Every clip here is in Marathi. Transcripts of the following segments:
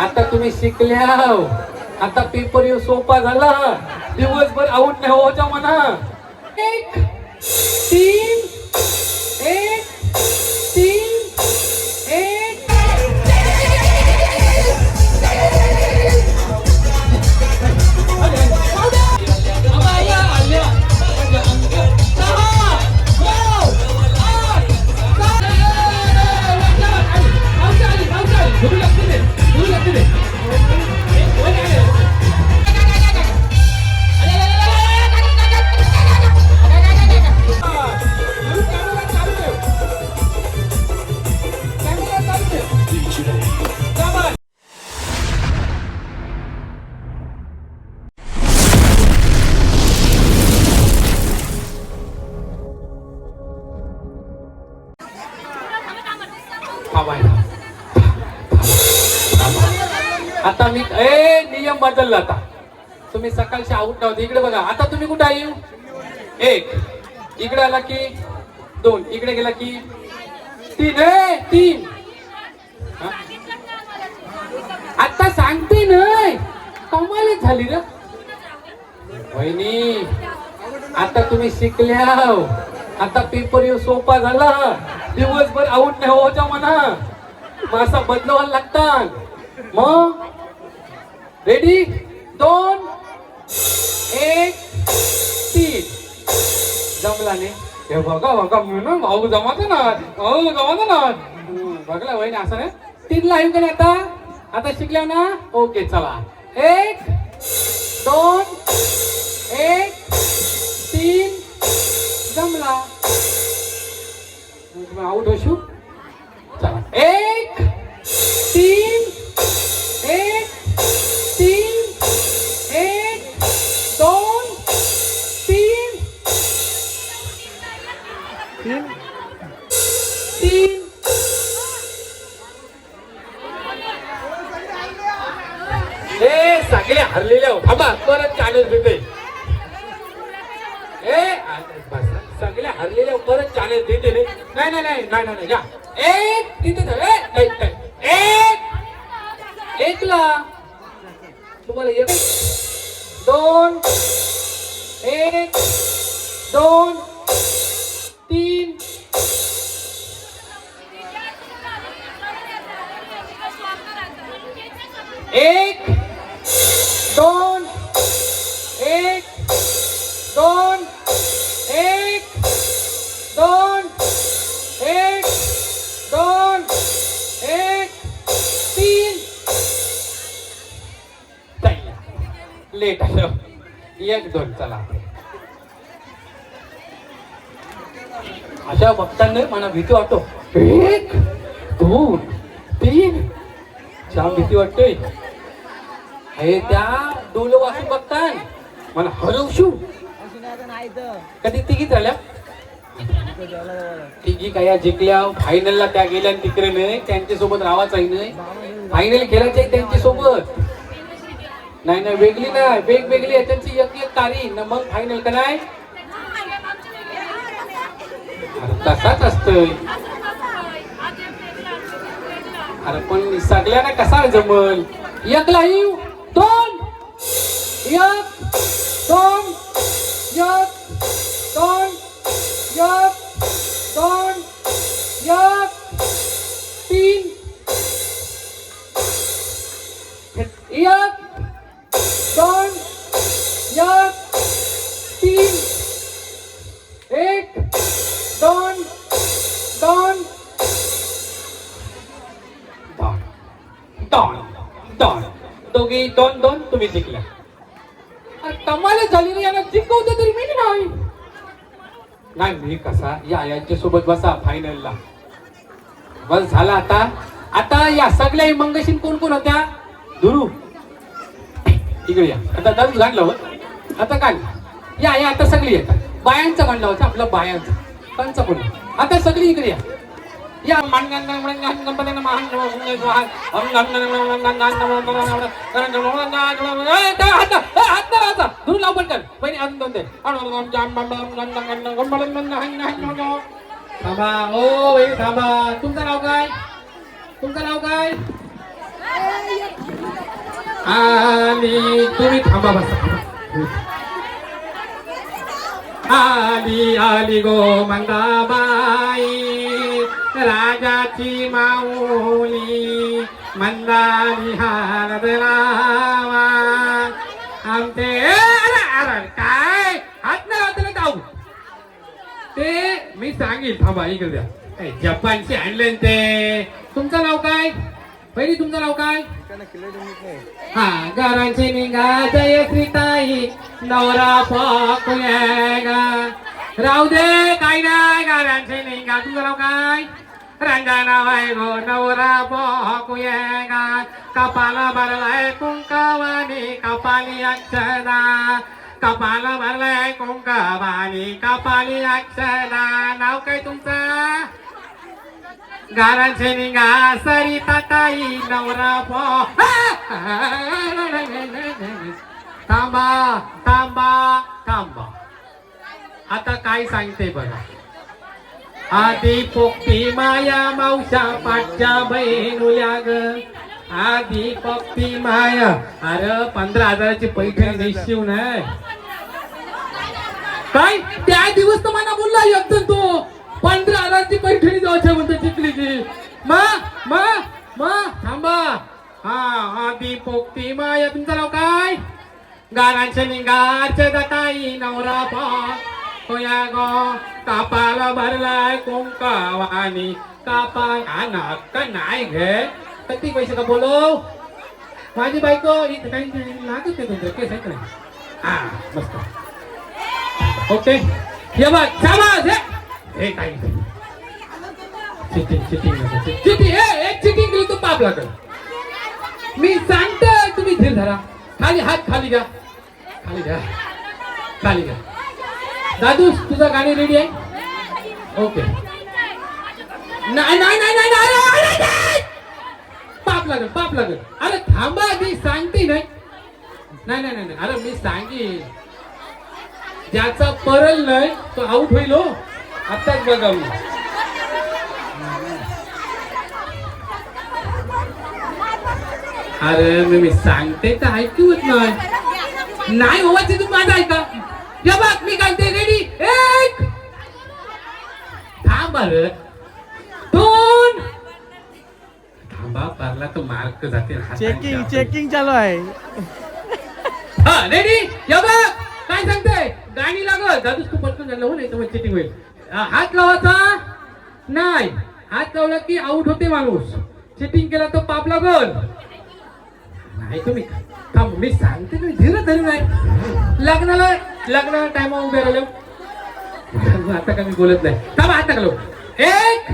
आता तुम्ही शिकल्या आता पेपर येऊ सोपा झाला. दिवसभर आऊट नाही होता हो म्हणा. एक तीन एक. बदलला आता. तुम्ही सकाळचे आऊट नव्हते इकडे बघा. आता तुम्ही कुठे आहे? एक. इकडे आला की दोन. इकडे गेला की तीन. ए तीन. आता सांगते नाही कमालच झाली ना वहिनी आता तुम्ही शिकल्या हो. आता पेपर येऊ सोपा झाला. दिवसभर आऊट नाही होच्या हो म्हणा. मग असा बदलवायला लागतात. मग? रेडी दोन एक तीन. जमला नाही. हे बघा बघा म्हणून भाऊ जमात ना भाऊ हो, जमात ना हम्म, बघला वहिनी असं नाही. तीन लाईव्ह का नाही आता. आता शिकल्या ना? ओके चला. एक दोन एक तीन. जमला. आऊट होशू चला. एक तीन एक तीन एक दोन तीन तीन ए सगळे हरलेले आहो. थांबा परत चॅनल देते ए सगळे हरलेले परत चॅनल देते नाही नाही नाही नाही नाही या एक तिथे जा. ए, एक एकला तुम्हाला एक दोन एक दोन तीन. एक लेट आलं. एक दोन चला. अशा बघताना मला भीती वाटतो एक दोन तीन. छान भीती वाटतोय हे त्या डोल वाचून बघताय मला हरवशू. कधी तिघी झाल्या? तिघी काय जिंकल्या? फायनलला त्या गेल्या तिकडे नाही त्यांच्यासोबत राहायचाही नाही फायनल खेळायचे त्यांच्यासोबत नाही नाही वेगळी नाही. वेगवेगळी आहे. त्यांची एक एक तारी न मग फायनल का नाही? तसाच असतोय. अरे पण सगळ्यांना कसा जमल? एकला येऊ. दोन. एक. दोन दोन तुम्ही जिंकल्या अरे कमाल झाली रे याला जिंकवतो तरी मी नाही नाही मी कसा? या यांच्या सोबत बसा फायनलला बस झाला आता. आता या सगळ्या मंगशीन कोण कोण होत्या? धुरू. इकडे या. आता दर घातलं हो. आता काय? या या आता सगळी येतात. बायांचं म्हणलं होतं आपलं बायांचं. त्यांचं कोण? आता सगळी इकडे या. या थांबा ओ थांबा तुमचं नाव काय तुमचं नाव काय आली तुम्ही थांबा बसा आली आली गो मंदाबाई राजाची माऊली मंदानी हात रावा आमचे काय? हात नाही हात जाऊ. ते मी सांगेल थांबा इकडे द्या. ए, जपानचे आणले ते. तुमचं नाव काय? पहिली तुमचं नाव काय? हा घरांची निघा जय श्रीताई. नवरा पाकुया राहू दे काय नाही घरांची निघा तुमचं नाव काय? रंगा आहे गो नवरा पाकुया कपाला भरलाय कुंकवानी कपाली अक्षदा। कपाला भरलाय कुंकवानी कपाली अक्षदा। नाव काय तुमचं? गारांचे निघा सरी ताई नवरा पो थांबा थांबा थांबा. आता काय सांगते बघा. आधी पोक्ती माया मावशा पाठच्या बहिणुल्या ग आधी पोक्ती माया. अरे पंधरा हजाराची पैठणी निश्चिव नाही. काय? त्या दिवस तर मला बोलला एकदम तो. पंधरा हजाराची पैठणी जायच्या म्हणतो चिखलीची. मा मा मा थांबा. हा हा पोक्ती माया. तुमचं नाव काय? गाराच्या निंगारचे दताई नवरा पा होया गो कापाला भरलाय कोंकावानी. कापा हा नाक नाही घे. किती पैसे का बोलो? माझी बायको इथं काही लागत नाही तुमचं केस आहे नाही? हा मस्त. ओके. हे बघ शाबास हे. हे चिटिंग चिटिंग चिटिंग. हे एक चिटिंग केली पाप लागल. मी सांगतो तुम्ही धीर धरा. खाली हात खाली घ्या. खाली घ्या. खाली घ्या. दादू तुझं गाणी रेडी आहे? ओके नाही नाही नाही नाही नाही, पाप लागल पाप लागल. अरे थांबा मी सांगते नाही. नाही नाही नाही नाही. अरे मी सांगेन. ज्याचा परल नाही तो आऊट होईल हो. आताच बघा मी. अरे मी मी सांगते तर ऐकूच नाही. नाही होवायचे तुम्ही माझा ऐका. या बघ मी घालते एक. थांब दोन. थांबा पारला तो मार्क जाते चेकिंग चेकिंग चालू आहे. हा रेडी या बघ. काय सांगते गाणी लागत दादूस तू पटकन झालं हो नाही तर मग चिटिंग होईल. हात लावायचा नाही. हात लावला की आउट होते माणूस. चिटिंग केला तर पाप लागल. नाही तुम्ही. थांब मी सांगते तुम्ही धीर धरी नाही लग्नाला लग्नाला टाइम उभे राहिले. आता का मी बोलत नाही. का हात टाकलो. एक.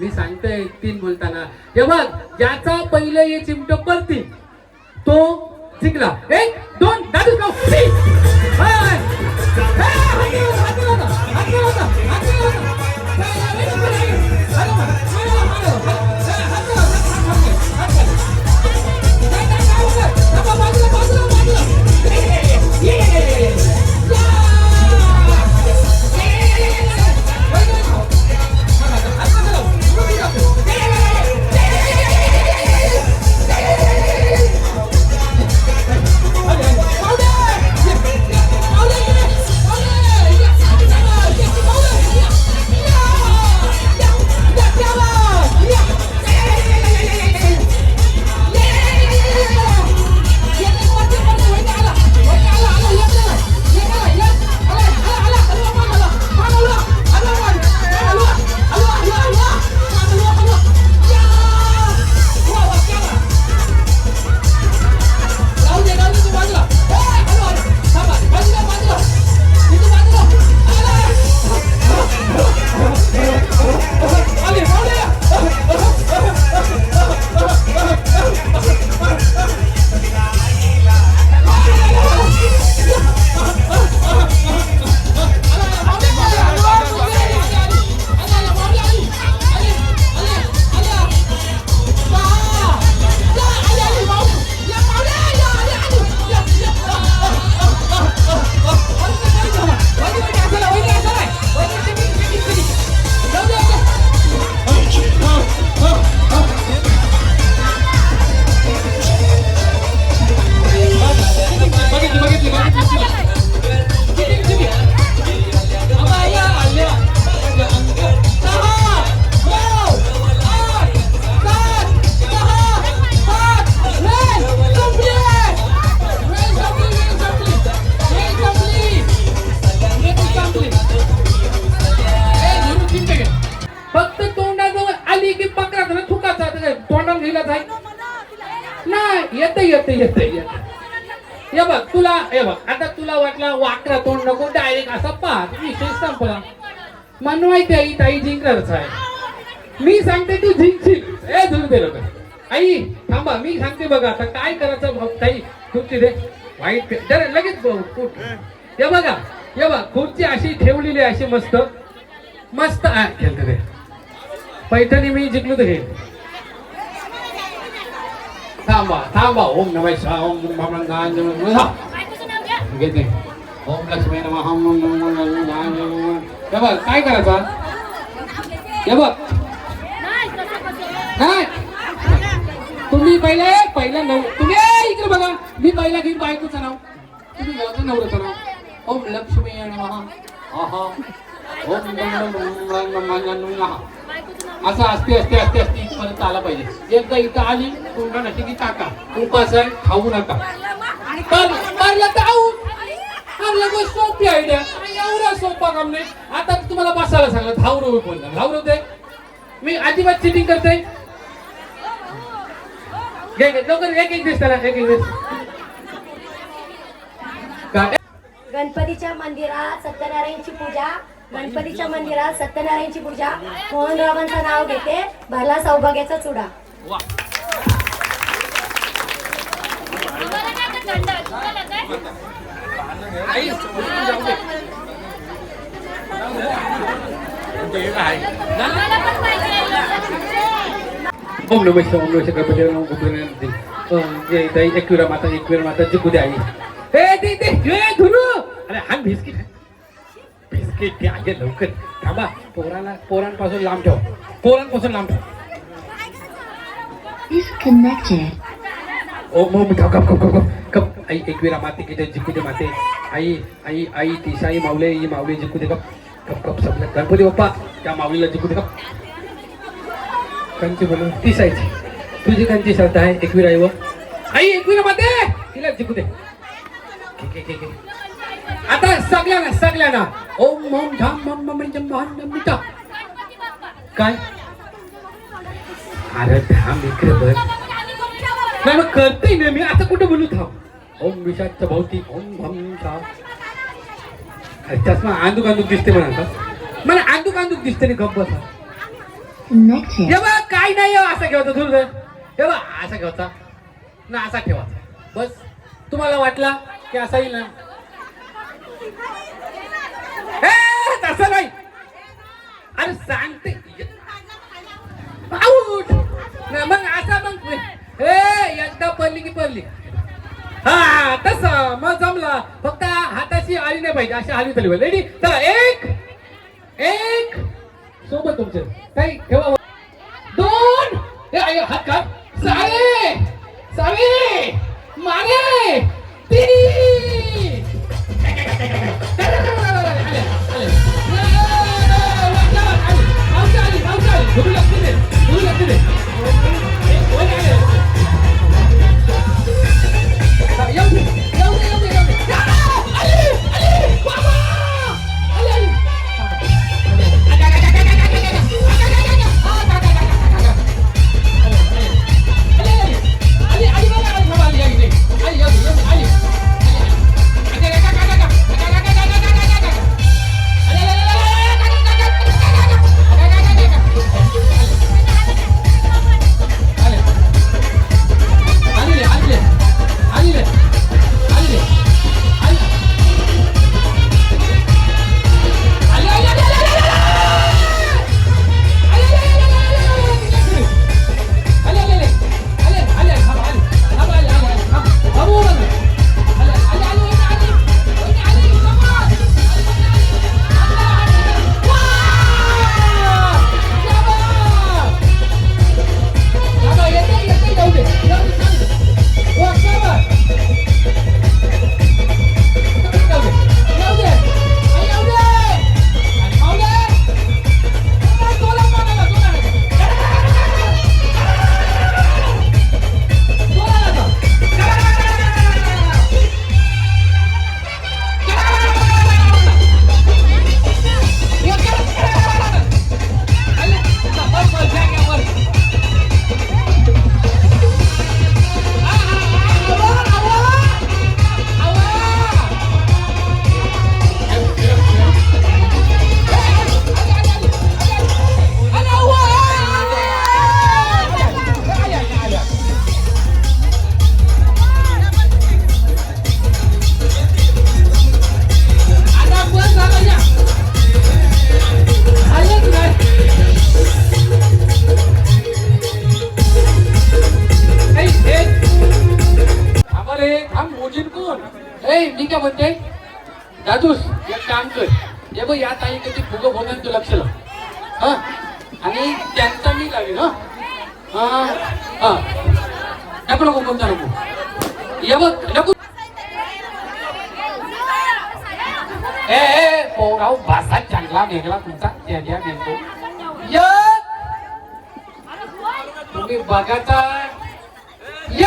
मी सांगतोय तीन बोलताना. हे बघ ज्याचा पहिले हे चिमट परती तो जिंकला. एक दोन दादू का मला माहिती ही ताई जिंकणारच आहे मी सांगते तू जिंकशील. ए दे लोक. आई थांबा मी सांगते बघा आता काय करायचं भाऊ, ताई? खुर्ची दे. वाईट जरा लगेच भाऊ, कुठ? हे बघा हे बघा खुर्ची अशी ठेवलेली अशी मस्त. मस्त खेळते ते पैठणी मी जिंकलो तर. घेईल थांबा थांबा. ओम नमः शिवाय ओम घेते. ओम लक्ष्मी नमः ओम ओम ओम ओम ओम हे बघ काय करायचं? हे बघ. काय तुम्ही पहिले पहिला नव तुम्ही इकडे बघा. मी पहिला घेईन बायकोचं नाव. तुम्ही घ्यायचं नवऱ्याचं नाव. ओम लक्ष्मी नमः. आहा असं असते असते असते असते इथपर्यंत आला पाहिजे. एकदा इथं आली तुमका नशी की टाका. उपास आहे खाऊ नका. पर परला तर आऊट आपल्या गोष्ट सोपी आयडिया एवढा सोपा काम नाही. आता तुम्हाला बसायला सांगलं धावरो बोलला धावरो दे मी अजिबात चिटिंग करते. लवकर एक एक दिस त्याला एक एक दिस काय? गणपतीच्या मंदिरात सत्यनारायणची पूजा गणपतीच्या मंदिरात सत्यनारायणची पूजा. मोहनरावांचं नाव घेते भरला सौभाग्याचा चुडा. दे. ओम नमः शिवाय ओम नमः शिवाय गणपती ओम गणपती ओम जय ताई एकविरा माता एकविरा माता जी दे आई ए ते ते जय गुरु अरे हा बिस्किट बिस्किट ते आहे लवकर थांबा पोराला पोरांपासून लांब ठेव पोरांपासून लांब ठेव Disconnected. ओम ओम ठेव कप कप कप कप कप आई एकविरा माते की जय जी दे माते आई आई आई तिसाई माऊले ही माऊली जिंकू दे कप कप कप सबले गणपती बाप्पा त्या माऊलीला जिंकू दे कप कंची बोलून तिसायची तुझी कांची श्रद्धा आहे एकवीर आई व. आई एकवीर माते तिला जिंकू दे. आता सगळ्यांना सगळ्यांना. ओम ओम धाम मम मम जम भान जम काय? अरे धाम इकडे बघ. नाही मग करते ना मी आता कुठं बोलू थांब. ओम विषाच्या भोवती ओम भम अरे चष्मा आंदूक आंदूक दिसते म्हणा मला आंदूक आंदूक दिसते नाही गप्प बसा. बघ काय नाही हो, असा घ्यायचा दूर हे बघ असा घ्यायचा ना असा ठेवायचा बस. तुम्हाला वाटला की असा येईल ना? तसं नाही. अरे सांगते. मग असा मग ए एकदा पडली की पडली. हा तसं मग जमला. फक्त हाताची आली नाही पाहिजे अशी आली तरी रेडी चला एक एक. सोबत तुमचे. काही ठेवा दोन. हात का साडे साडे मागे. तीन. ए मी काय म्हणते. दादूस एक काम कर. हे बघ या ताई कधी फुगं भोगन तू लक्ष लाव हा? आणि त्यांचा मी लावेल हा? हा हा नको नको कोणता नको. ये बघ नको. ए ए पोराव भासा चांगला वेगळा तुमचा. त्या द्या नेमको एक तुम्ही बघाचा एक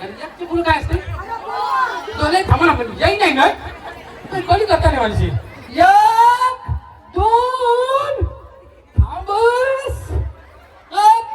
आणि एकची काय असते? तो नाही थांबा ना म्हणजे पण याही नाही ना? पण कोणी करता नाही माझी एक दोन थांबस. एक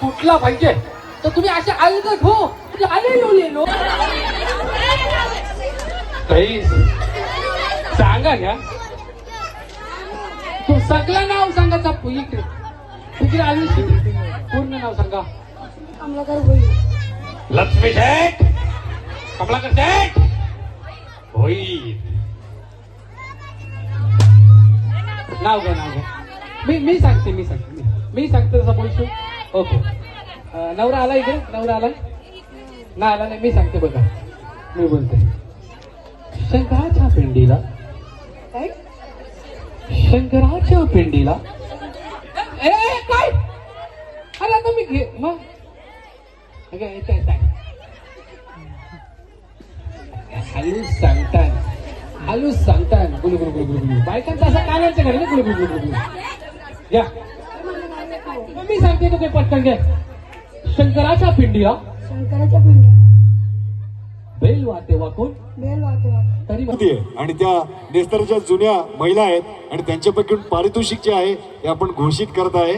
फुटला पाहिजे? तर तुम्ही असे अलगत हो. म्हणजे आले ताई सांगा घ्या. तू सगळं नाव सांगा चापू इकडे तिकडे आली पूर्ण नाव सांगा. लक्ष्मी शेठ कमलाकर शेठ. होईल. नाव घ्या नाव घ्या. मी मी सांगते मी सांगते. मी- मी सांगते तसं बोलतो. ओके. नवरा आला इकडे? नवरा आला? नाही आला नाही. मी सांगते बघा. मी बोलते. शंकराच्या पिंडीला काय? शंकराच्या पिंडीला काय? आला आता मी घे. मग. अगं, येतं, हलू हलूच सांगतात हलूच सांगतात गुलू गुलू गुलू गुलू. बायकांचा असं घरी ना गुलू गुलू गुलू. गुलू मग मी सांगते तो ते पटकन घ्या शंकराच्या पिंडीला शंकराच्या पिंडी बेल वाटे वाकून बेल वाटे तरी. आणि त्या नेस्तरच्या जुन्या महिला आहेत आणि त्यांच्यापैकी पारितोषिक जे आहे ते आपण घोषित करत आहे.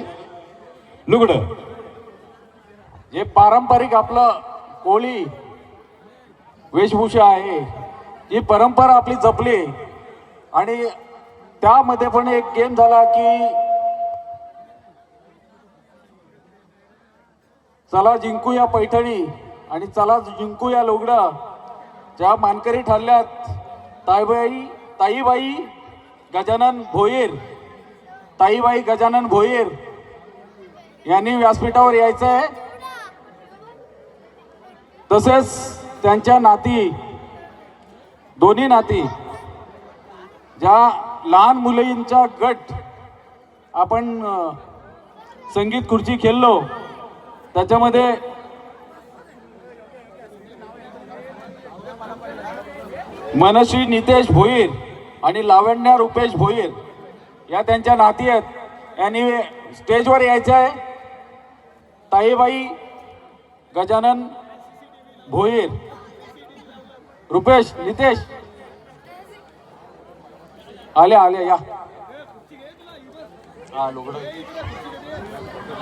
लुगड. जे पारंपरिक आपलं कोळी वेशभूषा आहे. ही परंपरा आपली जपली. आणि त्यामध्ये पण एक गेम झाला की चला जिंकूया पैठणी आणि चला जिंकूया लोगडा. ज्या मानकरी ठरल्यात ताईबाई ताईबाई गजानन भोईर ताईबाई गजानन भोईर यांनी व्यासपीठावर यायचं आहे तसेच त्यांच्या नाती दोन्ही नाती ज्या लहान मुलींचा गट आपण संगीत खुर्ची खेळलो त्याच्यामध्ये मनश्री नितेश भोईर आणि लावण्या रुपेश भोईर या त्यांच्या नाती आहेत. यांनी स्टेजवर यायचं आहे. ताईबाई गजानन भोईर रुपेश नितेश. आले आले या. हा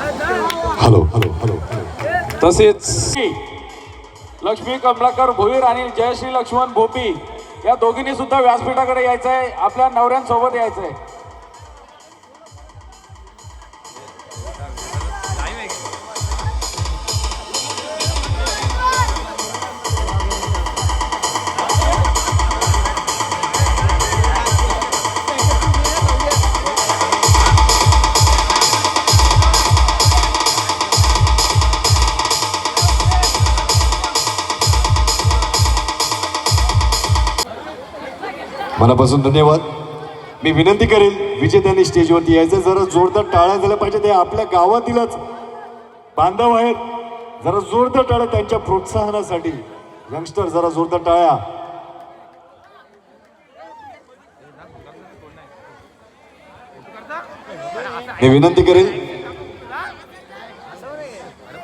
हॅलो हॅलो हॅलो तसेच लक्ष्मी कमलाकर भोईर आणि जयश्री लक्ष्मण भोपी या दोघींनी सुद्धा व्यासपीठाकडे यायचं आहे आपल्या नवऱ्यांसोबत यायचं आहे मनापासून धन्यवाद. मी विनंती करेल विजेत्यांनी स्टेजवरती यायचं. जरा जोरदार टाळ्या झाल्या पाहिजे. ते आपल्या गावातीलच बांधव आहेत. जरा जोरदार टाळ्या त्यांच्या प्रोत्साहनासाठी. यंगस्टर जरा जोरदार टाळ्या. मी विनंती करेल.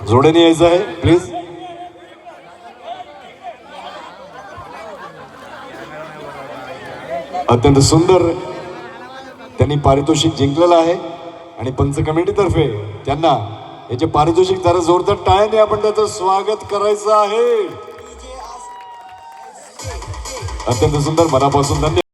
जोड्याने यायचं आहे. प्लीज. अत्यंत सुंदर त्यांनी पारितोषिक जिंकलेलं आहे. आणि पंच कमिटीतर्फे त्यांना याचे पारितोषिक जरा जोरदार टाळ्याने आपण त्याचं स्वागत करायचं आहे. अत्यंत सुंदर मनापासून धन्यवाद.